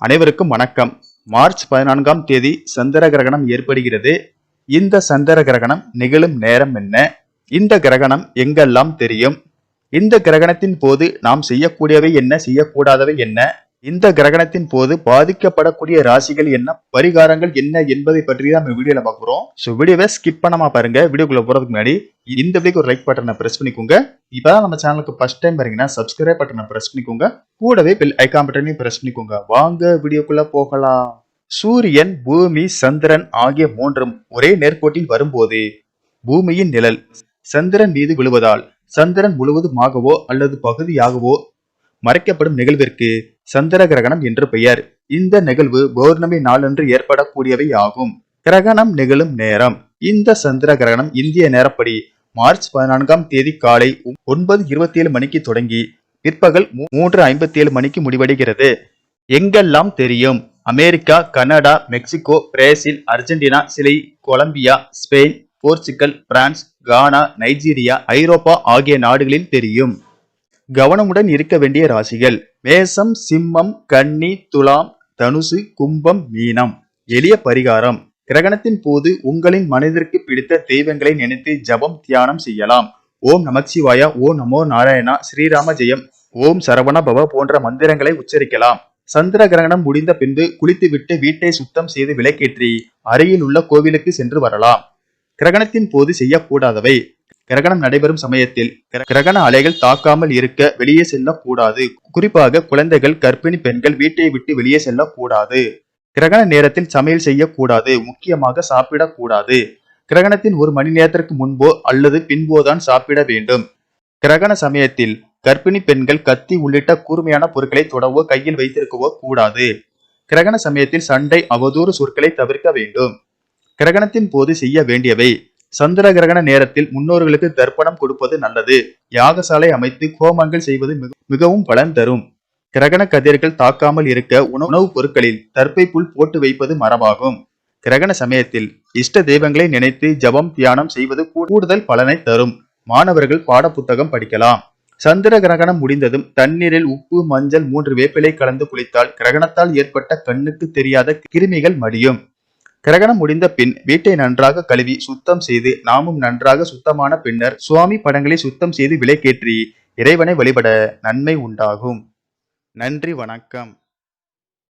அனைவருக்கும் வணக்கம். மார்ச் பதினான்காம் தேதி சந்திர கிரகணம் ஏற்படுகிறது. இந்த சந்திர கிரகணம் நிகழும் நேரம் என்ன? இந்த கிரகணம் எங்கெல்லாம் தெரியும்? இந்த கிரகணத்தின் போது நாம் செய்யக்கூடியவை என்ன? செய்யக்கூடாதவை என்ன? இந்த கிரகணத்தின் போது பாதிக்கப்படக்கூடிய ராசிகள் என்ன பரிகாரங்கள் என்ன என்பதை பற்றி தான் நம்ம வீடியோல பார்க்குறோம் ஸோ வீடியோவை ஸ்கிப் பண்ணாம பாருங்க. வீடியோக்குள்ள போறதுக்கு முன்னாடி இந்த வீடியோக்கு ஒரு லைக் பட்டனை பிரஸ் பண்ணிக்கோங்க. இப்பதான் நம்ம சேனலுக்கு ஃபர்ஸ்ட் டைம் பாருங்கன்னா சப்ஸ்கிரைப் பட்டனை பிரஸ் பண்ணிக்கோங்க. கூடவே பெல் ஐகான் பட்டனையும் பிரஸ் பண்ணிக்கோங்க. வாங்க வீடியோக்குள்ள போகலாம். சூரியன் பூமி சந்திரன் ஆகிய மூன்றும் ஒரே நேர்கோட்டில் வரும்போது பூமியின் நிழல் சந்திரன் மீது விழுவதால் சந்திரன் முழுவதுமாகவோ அல்லது பகுதியாகவோ மறைக்கப்படும் நிகழ்விற்கு சந்திர கிரகணம் என்று பெயர். இந்த நிகழ்வு பௌர்ணமி நாளன்று ஏற்படக்கூடியவை ஆகும். கிரகணம் நிகழும் நேரம். இந்த சந்திர கிரகணம் இந்திய நேரப்படி மார்ச் பதினான்காம் தேதி காலை ஒன்பது இருபத்தி ஏழு மணிக்கு தொடங்கி பிற்பகல் மூன்று ஐம்பத்தி ஏழு மணிக்கு முடிவடைகிறது. எங்கெல்லாம் தெரியும்? America Canada Mexico Brazil Argentina Chile Colombia Spain Portugal France Ghana Nigeria ஐரோப்பா ஆகிய நாடுகளில் தெரியும். கவனமுடன் இருக்க வேண்டிய ராசிகள். மேசம் சிம்மம் கன்னி துலாம் தனுசு கும்பம் மீனம். எளிய பரிகாரம். கிரகணத்தின் போது உங்களின் மனதிற்கு பிடித்த தெய்வங்களை நினைத்து ஜபம் தியானம் செய்யலாம். ஓம் நமச்சிவாயா ஓ நமோ நாராயணா ஸ்ரீராம ஜெயம். ஓம் சரவண பவ போன்ற மந்திரங்களை உச்சரிக்கலாம். சந்திர கிரகணம் முடிந்த பின்பு குளித்துவிட்டு வீட்டை சுத்தம் செய்து விளக்கேற்றி அருகில் உள்ள கோவிலுக்கு சென்று வரலாம். கிரகணத்தின் போது செய்யக்கூடாதவை. கிரகணம் நடைபெறும் சமயத்தில் கிரகண அலைகள் தாக்காமல் இருக்க வெளியே செல்லக்கூடாது. குறிப்பாக குழந்தைகள் கர்ப்பிணி பெண்கள் வீட்டை விட்டு வெளியே செல்லக்கூடாது. கிரகண நேரத்தில் சமையல் செய்யக்கூடாது. முக்கியமாக சாப்பிடக்கூடாது. கிரகணத்தின் ஒரு மணி நேரத்திற்கு முன்போ அல்லது பின்போதான் சாப்பிட வேண்டும். கிரகண சமயத்தில் கர்ப்பிணி பெண்கள் கத்தி உள்ளிட்ட கூர்மையான பொருட்களை தொடவோ கையில் வைத்திருக்கவோ கூடாது. கிரகண சமயத்தில் சண்டை அவதூறு சொற்களை தவிர்க்க வேண்டும். கிரகணத்தின் போது செய்ய வேண்டியவை சந்திர கிரகண நேரத்தில் முன்னோர்களுக்கு தர்ப்பணம் கொடுப்பது நல்லது. யாகசாலை அமைத்து கோமங்கள் செய்வது மிக- மிகவும் பலன் தரும். கிரகண கதிர்கள் தாக்காமல் இருக்க உணவு உணவுப் பொருட்களில் தர்ப்பை புல் போட்டு வைப்பது மரபாகும். கிரகண சமயத்தில் இஷ்ட தெய்வங்களை நினைத்து ஜபம் தியானம் செய்வது கூடுதல் பலனை தரும். மாணவர்கள் பாடப்புத்தகம் படிக்கலாம். சந்திர கிரகணம் முடிந்ததும் தண்ணீரில் உப்பு மஞ்சள் மூன்று வேப்பிலை கலந்து குளித்தால் கிரகணத்தால் ஏற்பட்ட கண்ணுக்கு தெரியாத கிருமிகள் மடியும். கிரகணம் முடிந்த பின் வீட்டை நன்றாக கழுவி சுத்தம் செய்து நாமும் நன்றாக சுத்தமான பின்னர் சுவாமி படங்களை சுத்தம் செய்து விலைக்கேற்றி இறைவனை வழிபட நன்மை உண்டாகும். நன்றி வணக்கம்.